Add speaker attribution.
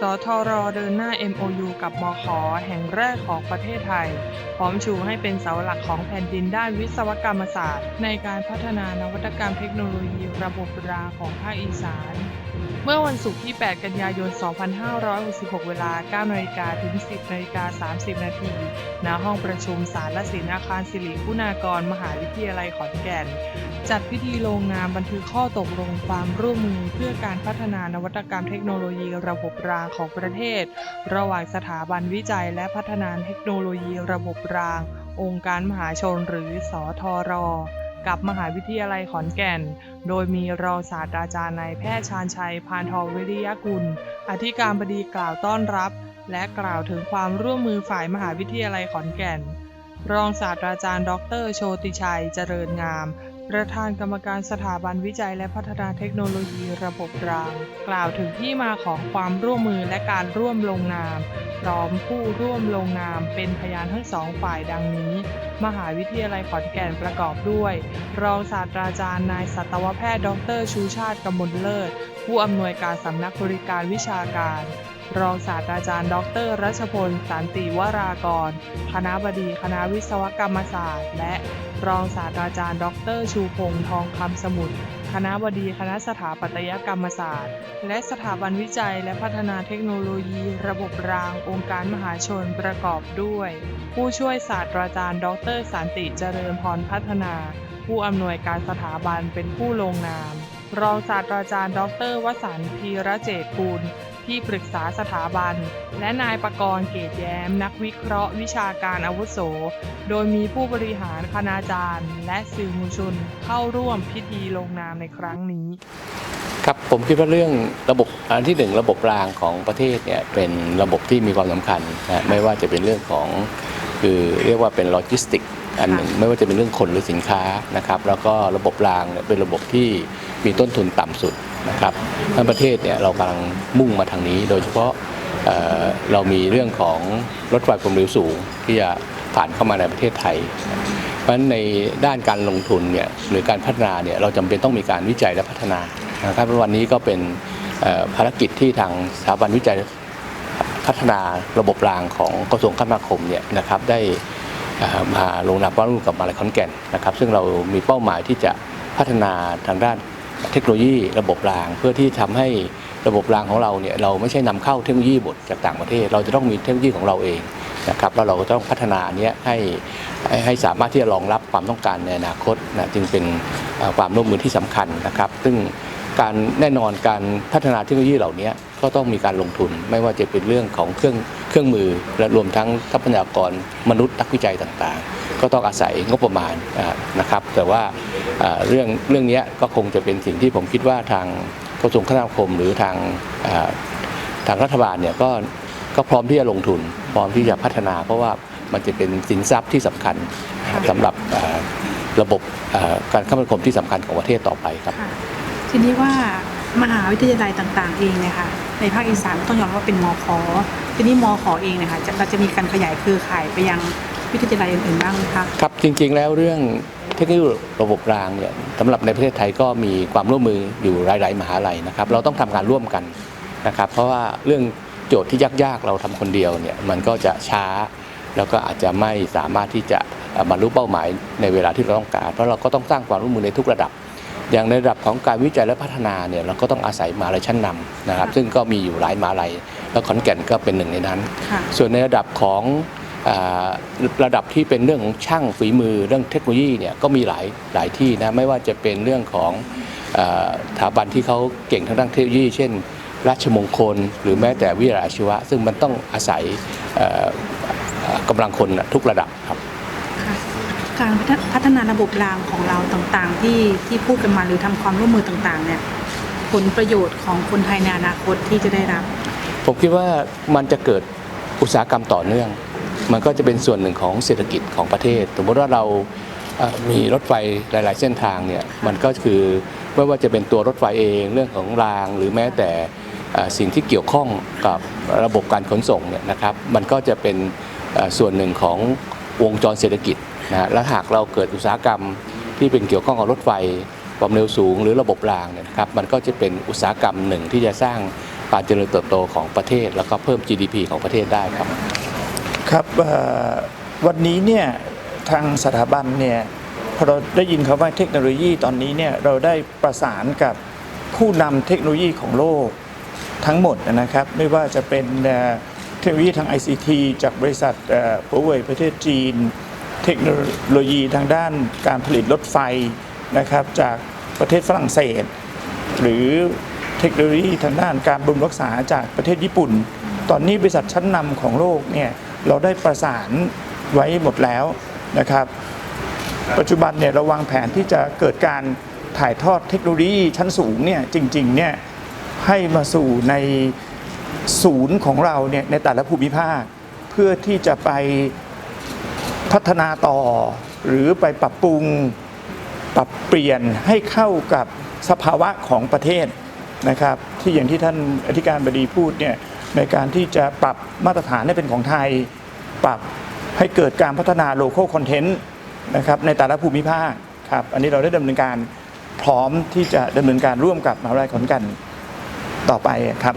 Speaker 1: สทรเดินหน้า MOU กับมขแห่งแรกของประเทศไทย พร้อมชูให้เป็นเสาหลักของแผ่นดินด้านวิศวกรรมศาสตร์ ในการพัฒนานวัตกรรมเทคโนโลยีระบบรางของภาคอีสาน เมื่อวันศุกร์ที่ 8 กันยายน 2566 เวลา 9นาฬิกาถึง 10นาฬิกา30 นาทีณห้องประชุมสารละศิลอาคารสิริคุณากร มหาวิทยาลัยขอนแก่น จัดพิธีลงนามบันทึกข้อตกลงความร่วมมือเพื่อการพัฒนานวัตกรรมเทคโนโลยีระบบรางของประเทศ ระหว่างสถาบันวิจัยและพัฒนาเทคโนโลยีระบบราง องค์การมหาชนหรือสอทรอกับมหาวิทยาลัยขอนแก่น โดยมีรองศาสตราจารย์นายแพทย์ชาญชัย พานทองวิริยกุล อธิการบดีกล่าวต้อนรับ และกล่าวถึงความร่วมมือฝ่ายมหาวิทยาลัยขอนแก่น รองศาสตราจารย์ ดร โชติชัย เจริญงาม ประธานกรรมการสถาบันวิจัยและพัฒนาเทคโนโลยีระบบราง กล่าวถึงที่มาของความร่วมมือและการร่วมลงนาม พร้อมผู้ร่วมลงนามเป็นพยานทั้งสองฝ่ายดังนี้ มหาวิทยาลัยขอนแก่นประกอบด้วย รองศาสตราจารย์นายสัตวแพทย์ดรชูชาติกมลเลิศ ผู้อำนวยการสำนักบริการวิชาการ รองศาสตราจารย์ ดร รัชพล สันติวรากร คณะบดีคณะวิศวกรรมศาสตร์ และรองศาสตราจารย์ ดร ชูพงษ์ทองคำสมุทร คณะบดีคณะสถาปัตยกรรมศาสตร์ และสถาบันวิจัยและพัฒนาเทคโนโลยี ระบบราง องค์การมหาชนประกอบด้วย ผู้ช่วยศาสตราจารย์ ดร สันติเจริญพรพัฒนา ผู้อำนวยการสถาบันเป็นผู้ลงนาม รองศาสตราจารย์ ดร วสันต์พีระเจตกูล ที่ปรึกษาสถาบัน และนายประกรณ์เกตแย้ม นักวิเคราะห์วิชาการอาวุโส โดยมีผู้บริหารคณาจารย์ และสื่อมวลชนเข้าร่วมพิธีลงนามในครั้งนี้
Speaker 2: ครับผมคิดว่าเรื่องระบบอันที่หนึ่งระบบรางของประเทศเนี่ยเป็นระบบที่มีความสำคัญนะไม่ว่าจะเป็นเรื่องของคือเรียกว่าเป็นโลจิสติกอันหนึ่งไม่ว่าจะเป็นเรื่องคนหรือสินค้านะครับแล้วก็ระบบรางเนี่ยเป็นระบบที่มีต้นทุนต่ำสุด นะครับทั้งประเทศเนี่ยเรากำลังมุ่งมาทางนี้ โดยเฉพาะเเรามีเรื่องของรถไฟความเร็วสูงที่จะผ่านเข้ามาในประเทศไทย เพราะฉะนั้นในด้านการลงทุนเนี่ยหรือการพัฒนาเนี่ยเราจำเป็นต้องมีการวิจัยและพัฒนานะครับวันนี้ก็เป็นภารกิจที่ทางสถาบันวิจัยพัฒนาระบบรางของกระทรวงคมนาคมเนี่ยนะครับได้มาลงนามควาร่วมกับมาลัยขอนแก่นนะครับ ซึ่งเรามีเป้าหมายที่จะพัฒนาทางด้าน เทคโนโลยีระบบราง เพื่อที่ทำให้ระบบรางของเราเนี่ยเราไม่ใช่นำเข้าเทคโนโลยีบดจากต่างประเทศ เราจะต้องมีเทคโนโลยีของเราเองนะครับแล้วเราก็ต้องพัฒนาเนี้ยให้ให้ให้สามารถที่จะรองรับความต้องการในอนาคตนะจึงเป็นความร่วมมือที่สำคัญนะครับ ซึ่งการแน่นอนการพัฒนาเทคโนโลยีเหล่านี้ก็ต้องมีการลงทุน ไม่ว่าจะเป็นเรื่องของเครื่องเครื่องมือและรวมทั้งทรัพยากรมนุษย์นักวิจัยต่างๆ ก็ต้องอาศัยงบประมาณอ่านะครับ แต่ว่าอ่าเรื่องเรื่องนี้ก็คงจะเป็นสิ่งที่ผมคิดว่าทางกระทรวงคมนาคมหรือทางอ่าทางรัฐบาลเนี่ยก็ก็พร้อมที่จะลงทุน พร้อมที่จะพัฒนา เพราะว่ามันจะเป็นสินทรัพย์ที่สำคัญสำหรับเอ่อระบบเอ่อการคมนาคมที่สำคัญของประเทศต่อไปครับ
Speaker 3: ค่ะทีนี้ว่ามหาวิทยาลัยต่าง ๆ เองเนี่ยค่ะในภาคอีสานต้องยอมรับว่าเป็นมขทีนี้มขเองเนี่ยค่ะจะเราจะมีการขยายเครือข่ายไปยัง วิทยาลัยอื่นๆบ้างไหมคะ
Speaker 2: ครับจริงๆแล้วเรื่องเทคโนโลยีระบบรางเนี่ยสำหรับในประเทศไทยก็มีความร่วมมืออยู่หลาย ๆ มหาลัยนะครับ เราต้องทำงานร่วมกันนะครับ เพราะว่าเรื่องโจทย์ที่ยากๆ เราทำคนเดียวเนี่ยมันก็จะช้า แล้วก็อาจจะไม่สามารถที่จะเอ่อบรรลุเป้าหมายในเวลาที่เราต้องการ เพราะเราก็ต้องสร้างความร่วมมือในทุกระดับ อย่างในระดับของการวิจัยและพัฒนาเนี่ยเราก็ต้องอาศัยมหาลัยชั้นนำนะครับ ซึ่งก็มีอยู่หลายมหาลัยแล้วขอนแก่นก็เป็นหนึ่งในนั้น
Speaker 3: ค่ะ
Speaker 2: ส่วนในระดับของอา ระดับที่เป็นเรื่องของช่างฝีมือเรื่องเทคโนโลยีเนี่ยก็มีหลายหลายที่นะไม่ว่าจะเป็นเรื่องของอาสถาบันที่เขาเก่งทางด้านเทคโนโลยี เช่น ราชมงคล หรือแม้แต่วิทยาลัยอาชีวะ ซึ่งมันต้องอาศัยเอ่อเอ่อกำลังคนทุกระดับครับ
Speaker 3: ค่ะการพัฒนาระบบรางของเราต่างๆ ที่ที่พูดกันมาหรือทำความร่วมมือต่างๆเนี่ยผลประโยชน์ของคนไทยในอนาคตที่จะได้รับ
Speaker 2: ผมคิดว่ามันจะเกิดอุตสาหกรรมต่อเนื่อง มันก็จะเป็นส่วนหนึ่งของเศรษฐกิจของประเทศ สมมติว่าเรามีรถไฟหลาย ๆ เส้นทางเนี่ยมันก็คือไม่ว่าจะเป็นตัวรถไฟเองเรื่องของราง หรือแม้แต่สิ่งที่เกี่ยวข้องกับระบบการขนส่งเนี่ยนะครับ มันก็จะเป็นส่วนหนึ่งของวงจรเศรษฐกิจนะฮะและหากเราเกิดอุตสาหกรรมที่เป็นเกี่ยวข้องกับรถไฟความเร็วสูงหรือระบบรางเนี่ยนะครับมันก็จะเป็นอุตสาหกรรมหนึ่งที่จะสร้างการเจริญเติบโตของประเทศ แล้วก็เพิ่ม GDP ของประเทศได้ครับ
Speaker 4: ครับวันนี้เนี่ยทางสถาบันเนี่ยพอเราได้ยินคำว่าเทคโนโลยีตอนนี้เนี่ยเราได้ประสานกับผู้นำเทคโนโลยีของโลกทั้งหมดนะครับ ไม่ว่าจะเป็นเอ่อเทคโนโลยีทาง ICT จากบริษัทหัวเว่ยประเทศจีน เทคโนโลยีทางด้านการผลิตรถไฟนะครับจากประเทศฝรั่งเศส หรือเทคโนโลยีทางด้านการบำรุงรักษาจากประเทศญี่ปุ่น ตอนนี้บริษัทชั้นนำของโลกเนี่ย เราได้ประสานไว้หมดแล้วนะครับ ปัจจุบันเนี่ยเราวางแผนที่จะเกิดการถ่ายทอดเทคโนโลยีชั้นสูงเนี่ยจริงๆเนี่ยให้มาสู่ในศูนย์ของเราเนี่ยในแต่ละภูมิภาค เพื่อที่จะไปพัฒนาต่อ หรือไปปรับปรุงปรับเปลี่ยนให้เข้ากับสภาวะของประเทศนะครับ ที่อย่างที่ท่านอธิการบดีพูดเนี่ย ในการที่จะปรับมาตรฐานให้เป็นของไทย ปรับให้เกิดการพัฒนาโลเคอลคอนเทนต์นะครับในแต่ละภูมิภาคครับอันนี้เราได้ดำเนินการพร้อมที่จะดำเนินการร่วมกับมหาวิทยาลัยขอนแก่นต่อไปครับ